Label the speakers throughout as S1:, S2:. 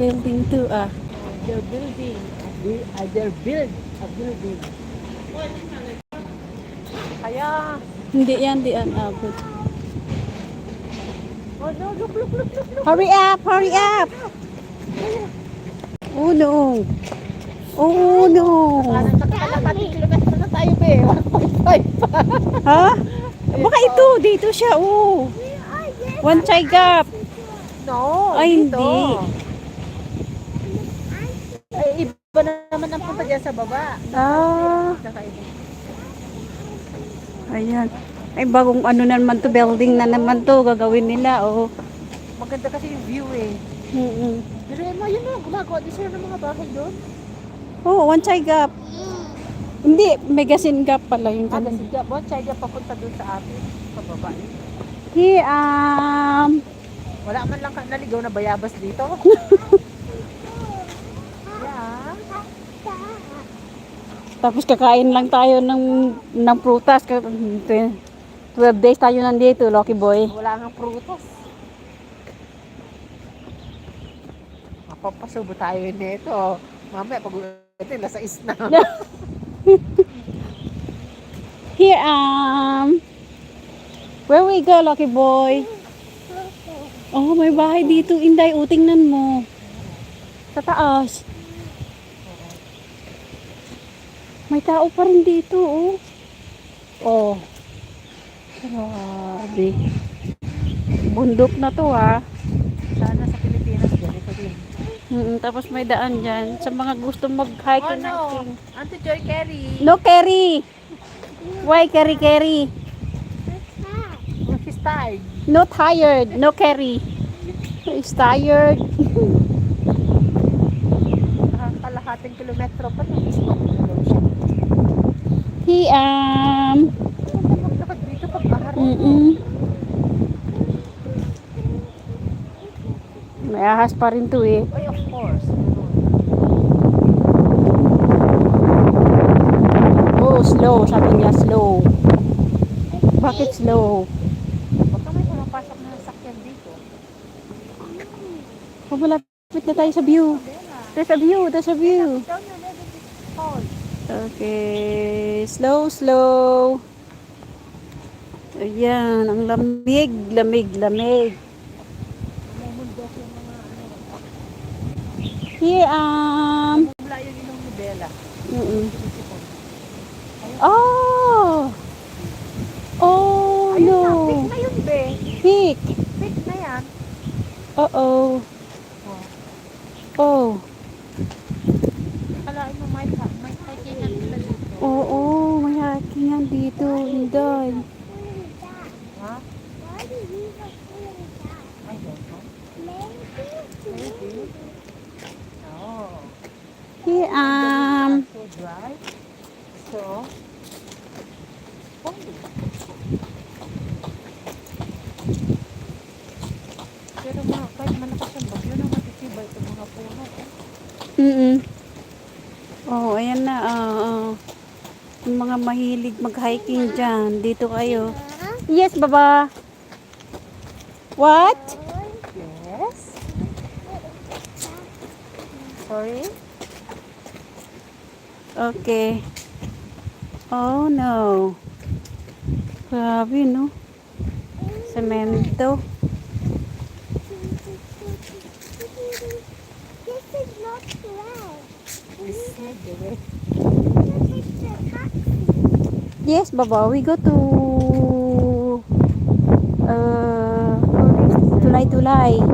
S1: building too ah.
S2: They're building. Uh, They're build a building. Kaya,
S1: Hindi yan, di yan abot.
S2: oh no, look, look, look, look, look.
S1: Hurry up! Hurry up! Oh no! Oh no!
S2: Parang nakakalapati kilometro na tayo, be. 1.5 pa.
S1: Ha? Baka ito, dito siya, oh. One chai gap.
S2: No,
S1: Ay,
S2: dito.
S1: hindi.
S2: Na naman ang punta dyan sa baba.
S1: Ah, ayan. Ay, bagong ano na naman to, building na naman to, gagawin nila, oh.
S2: Maganda kasi yung view eh.
S1: Mm-mm.
S2: Pero Emma, yun na, gumagawa din sila ng mga bahay doon.
S1: Oh, one chai gap. Hindi, megasin gap pala yung
S2: Ah,
S1: kanina.
S2: kasi dyan, bon, siya dyan papunta doon sa atin. Sa baba. eh.
S1: He, um,
S2: Wala man lang ka naligaw na bayabas dito.
S1: tapos kakain lang tayo ng, ng prutas. Ka- 12 days tayo nandito, Lucky Boy.
S2: Wala nga prutas. Mapapasubo tayo nito. Mamaya pag ito, nasa is na.
S1: Here, um, where we go, Lucky Boy? Oh, may bahay dito, Inday. O, tingnan mo. Sa taas. May tao pa rin dito, oh. Oh. Grabe. Bundok na to, ha.
S2: Sana sa Pilipinas, ganito din.
S1: Mm, tapos may daan dyan. Sa mga gusto mag-hike
S2: Oh no!
S1: hiking.
S2: Auntie Joy Carey!
S1: No, Kerry! Why, Kerry, Kerry?
S2: Oh, she's tired.
S1: No tired. No Kerry. Is tired.
S2: Nakakalahating kilometro pa na.
S1: He, um,
S2: Ahar.
S1: mm May ahas pa rin to eh.
S2: Ay, of course.
S1: Oh, slow. Sabi niya, slow. Bakit slow?
S2: Baka may pumapasok na sasakyan dito.
S1: Oh, malapit na tayo sa view. There's a view. There's a view.
S2: And it's cold.
S1: Okay. Slow, slow. Ayan. Ang lamig, lamig, lamig. Here, um, mm
S2: Sinisipon.
S1: Oh! Oh,
S2: Ayun na,
S1: no.
S2: pick na yun, be.
S1: Pick.
S2: Pick na yan.
S1: Uh-oh.
S2: Oh.
S1: Oh.
S2: Kalain mo dito.
S1: Oo, may hakingan dito. Inday. Here, um,
S2: So dry. So, oh. Pero mga, kahit malakas ang bagyo na matitibay itong mga puno. eh.
S1: mm Oh, ayan na. ah, ah. Yung mga mahilig mag-hiking dyan. Dito kayo. Yes, baba. What?
S2: Yes. Sorry?
S1: Okay. Oh, no. Grabe, no? Semento.
S3: This
S1: Yes, Baba. We go to uh tulay-tulay.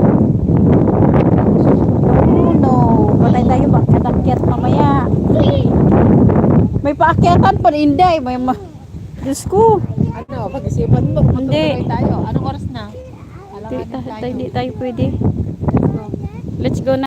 S1: Oh no. Patay tayo magkatakyat mamaya. May paakyatan pa rin, Inday. May ma... Diyos ko.
S2: Ano, pag-isipan mo,
S1: Hindi.
S2: tayo. Anong oras na?
S1: Hindi,
S2: tayo.
S1: hindi tayo pwede.
S2: Let's go.
S1: Let's go na.